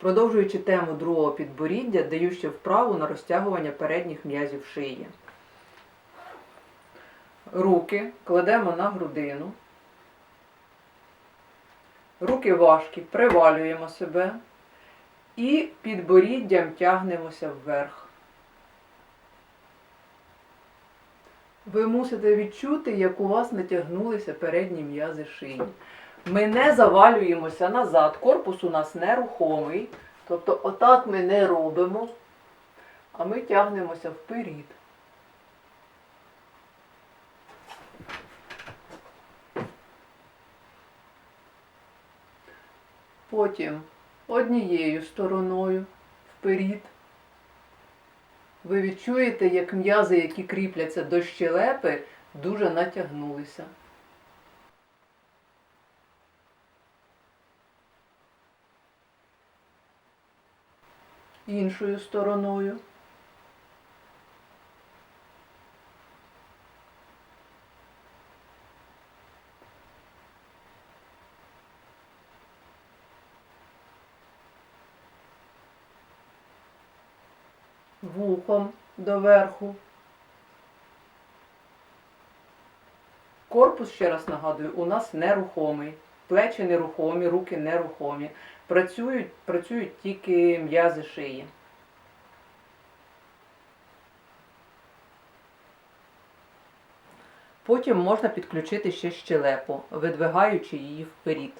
Продовжуючи тему другого підборіддя, даю ще вправу на розтягування передніх м'язів шиї. Руки кладемо на грудину. Руки важкі, привалюємо себе і підборіддям тягнемося вверх. Ви мусите відчути, як у вас натягнулися передні м'язи шиї. Ми не завалюємося назад, корпус у нас нерухомий. Тобто отак ми не робимо, а ми тягнемося вперед. Потім однією стороною вперед. Ви відчуєте, як м'язи, які кріпляться до щелепи, дуже натягнулися. Іншою стороною. Вухом доверху. Корпус, ще раз нагадую, у нас нерухомий. Плечі нерухомі, руки нерухомі. Працюють, працюють тільки м'язи шиї. Потім можна підключити ще щелепу, видвигаючи її вперед.